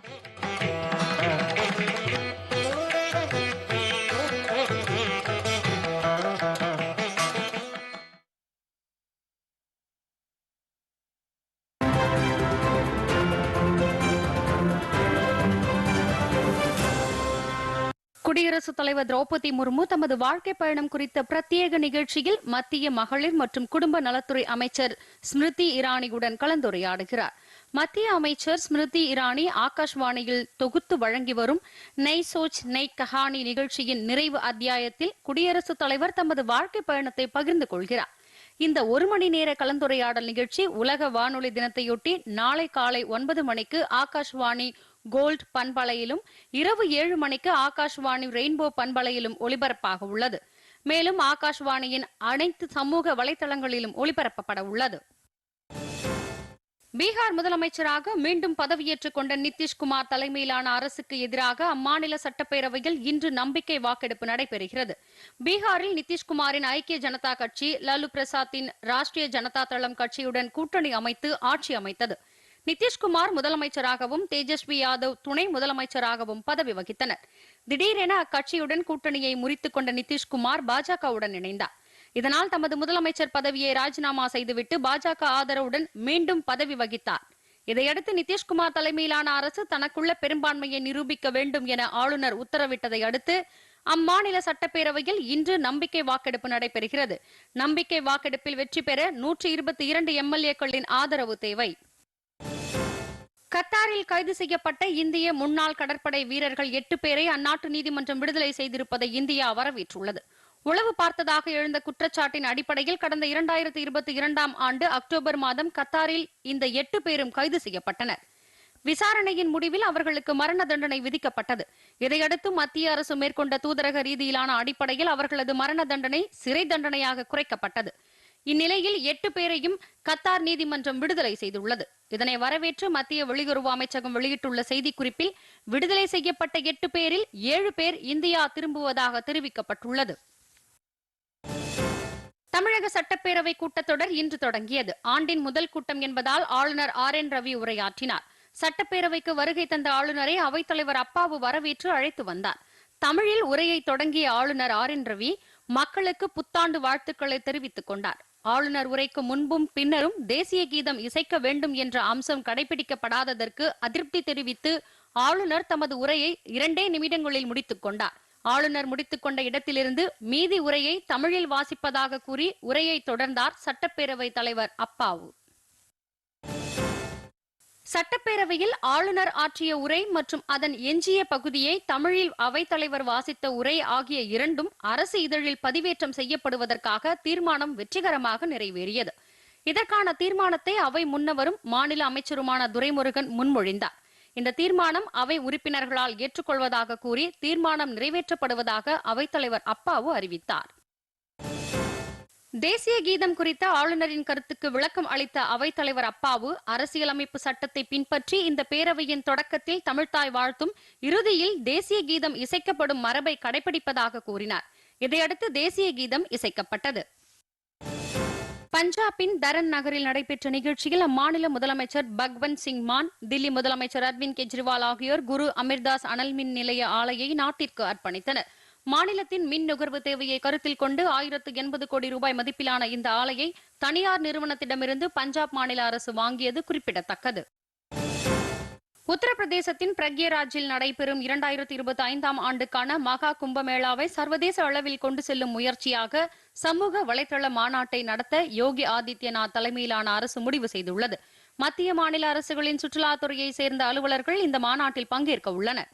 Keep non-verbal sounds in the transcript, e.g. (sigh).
Hey. (laughs) குடியரசுத் தலைவர் திரௌபதி முர்மு தமது வாழ்க்கை பயணம் குறித்த பிரத்யேக நிகழ்ச்சியில் மத்திய மகளிர் மற்றும் குடும்ப நலத்துறை அமைச்சர் ஸ்மிருதி இரானியுடன் கலந்துரையாடுகிறார். மத்திய அமைச்சர் ஸ்மிருதி இரானி ஆகாஷ்வாணியில் தொகுத்து வழங்கி வரும் நெய் சோச் நெய் கஹானி நிகழ்ச்சியின் நிறைவு அத்தியாயத்தில் குடியரசுத் தலைவர் தமது வாழ்க்கை பயணத்தை பகிர்ந்து கொள்கிறார். இந்த ஒரு மணி நேர கலந்துரையாடல் நிகழ்ச்சி உலக வானொலி தினத்தையொட்டி நாளை காலை ஒன்பது மணிக்கு ஆகாஷ்வாணி கோல்ட் பண்பலையிலும் இரவு ஏழு மணிக்கு ஆகாஷ்வாணி ரெயின்போ பண்பலையிலும் ஒளிபரப்பாக உள்ளது. மேலும் ஆகாஷ்வாணியின் அனைத்து சமூக வலைதளங்களிலும் ஒளிபரப்பப்பட உள்ளது. பீகார் முதலமைச்சராக மீண்டும் பதவியேற்றுக் கொண்ட நிதிஷ்குமார் தலைமையிலான அரசுக்கு எதிராக அம்மாநில சட்டப்பேரவையில் இன்று நம்பிக்கை வாக்கெடுப்பு நடைபெறுகிறது. பீகாரில் நிதிஷ்குமாரின் ஐக்கிய ஜனதா கட்சி லாலு பிரசாத்தின் ராஷ்டிரிய ஜனதா தளம் கட்சியுடன் கூட்டணி அமைத்து ஆட்சி அமைத்தது. நிதிஷ்குமார் முதலமைச்சராகவும் தேஜஸ்வி யாதவ் துணை முதலமைச்சராகவும் பதவி வகித்தனர். திடீரென அக்கட்சியுடன் கூட்டணியை முறித்துக் கொண்ட நிதிஷ்குமார் பாஜகவுடன் இணைந்தார். இதனால் தமது முதலமைச்சர் பதவியை ராஜினாமா செய்துவிட்டு பாஜக ஆதரவுடன் மீண்டும் பதவி வகித்தார். இதையடுத்து நிதிஷ்குமார் தலைமையிலான அரசு தனக்குள்ள பெரும்பான்மையை நிரூபிக்க வேண்டும் என ஆளுநர் உத்தரவிட்டதை அடுத்து அம்மாநில சட்டப்பேரவையில் இன்று நம்பிக்கை வாக்கெடுப்பு நடைபெறுகிறது. நம்பிக்கை வாக்கெடுப்பில் வெற்றி பெற நூற்றி இருபத்தி இரண்டு எம்எல்ஏக்களின் ஆதரவு தேவை. கத்தாரில் கைது செய்யப்பட்ட இந்திய முன்னாள் கடற்படை வீரர்கள் எட்டு பேரை அந்நாட்டு நீதிமன்றம் விடுதலை செய்திருப்பதை இந்தியா வரவேற்றுள்ளது. உளவு பார்த்ததாக எழுந்த குற்றச்சாட்டின் அடிப்படையில் கடந்த இரண்டாயிரத்தி இருபத்தி இரண்டாம் ஆண்டு அக்டோபர் மாதம் கத்தாரில் இந்த எட்டு பேரும் கைது செய்யப்பட்டனர். விசாரணையின் முடிவில் அவர்களுக்கு மரண தண்டனை விதிக்கப்பட்டது. இதையடுத்து மத்திய அரசு மேற்கொண்ட தூதரக ரீதியிலான அடிப்படையில் அவர்களது மரண தண்டனை சிறை தண்டனையாக குறைக்கப்பட்டது. இந்நிலையில் எட்டு பேரையும் கத்தார் நீதிமன்றம் விடுதலை செய்துள்ளது. இதனை வரவேற்று மத்திய வெளியுறவு அமைச்சகம் வெளியிட்டுள்ள செய்திக்குறிப்பில் விடுதலை செய்யப்பட்ட எட்டு பேரில் ஏழு பேர் இந்தியா திரும்புவதாக தெரிவிக்கப்பட்டுள்ளது. தமிழக சட்டப்பேரவை கூட்டத்தொடர் இன்று தொடங்கியது. ஆண்டின் முதல் கூட்டம் என்பதால் ஆளுநர் ஆர் என் ரவி உரையாற்றினார். சட்டப்பேரவைக்கு வருகை தந்த ஆளுநரை அவைத்தலைவர் அப்பாவு வரவேற்று அழைத்து வந்தார். தமிழில் உரையை தொடங்கிய ஆளுநர் ஆர் என் ரவி மக்களுக்கு புத்தாண்டு வாழ்த்துக்களை தெரிவித்துக் கொண்டார். ஆளுநர் உரைக்கு முன்பும் பின்னரும் தேசிய கீதம் இசைக்க வேண்டும் என்ற அம்சம் கடைபிடிக்கப்படாததற்கு அதிருப்தி தெரிவித்து ஆளுநர் தமது உரையை இரண்டே நிமிடங்களில் முடித்துக் கொண்டார். ஆளுநர் முடித்துக் கொண்ட இடத்திலிருந்து மீதி உரையை தமிழில் வாசிப்பதாக கூறி உரையை தொடர்ந்தார் சட்டப்பேரவை தலைவர் அப்பாவு. சட்டப்பேரவையில் ஆளுநர் ஆற்றிய உரை மற்றும் அதன் எஞ்சிய பகுதியை தமிழில் அவைத்தலைவர் வாசித்த உரை ஆகிய இரண்டும் அரசு இதழில் பதிவேற்றம் செய்யப்படுவதற்காக தீர்மானம் வெற்றிகரமாக நிறைவேறியது. இதற்கான தீர்மானத்தை அவை முன்னவரும் மாநில அமைச்சருமான துரைமுருகன் முன்மொழிந்தார். இந்த தீர்மானம் அவை உறுப்பினர்களால் ஏற்றுக்கொள்வதாக கூறி தீர்மானம் நிறைவேற்றப்படுவதாக அவைத்தலைவர் அப்பாவு அறிவித்தார். தேசிய கீதம் குறித்த ஆளுநரின் கருத்துக்கு விளக்கம் அளித்த அவைத்தலைவர் அப்பாவு அரசியலமைப்பு சட்டத்தை பின்பற்றி இந்த பேரவையின் தொடக்கத்தில் தமிழ்தாய் வாழ்த்தும் இறுதியில் தேசிய கீதம் இசைக்கப்படும் மரபை கடைபிடிப்பதாக கூறினார். இதையடுத்து தேசிய கீதம் இசைக்கப்பட்டது. பஞ்சாபின் தரன் நகரில் நடைபெற்ற நிகழ்ச்சியில் அம்மாநில முதலமைச்சர் பக்வந்த் சிங் மான் தில்லி முதலமைச்சர் அரவிந்த் கெஜ்ரிவால் ஆகியோர் குரு அமிர்தாஸ் அனல் மின் நிலைய ஆலையை நாட்டிற்கு அர்ப்பணித்தனர். மாநிலத்தின் மின் நுகர்வு தேவையை கருத்தில் கொண்டு ஆயிரத்து எண்பது கோடி ரூபாய் மதிப்பிலான இந்த ஆலையை தனியார் நிறுவனத்திடமிருந்து பஞ்சாப் மாநில அரசு வாங்கியது குறிப்பிடத்தக்கது. உத்தரப்பிரதேசத்தின் பிரக்யராஜில் நடைபெறும் இரண்டாயிரத்தி இருபத்தி ஐந்தாம் ஆண்டுக்கான மகா கும்பமேளாவை சர்வதேச அளவில் கொண்டு செல்லும் முயற்சியாக சமூக வலைதள மாநாட்டை நடத்த யோகி ஆதித்யநாத் தலைமையிலான அரசு முடிவு செய்துள்ளது. மத்திய மாநில அரசுகளின் சுற்றுலாத்துறையை சேர்ந்த அலுவலர்கள் இந்த மாநாட்டில் பங்கேற்க உள்ளனர்.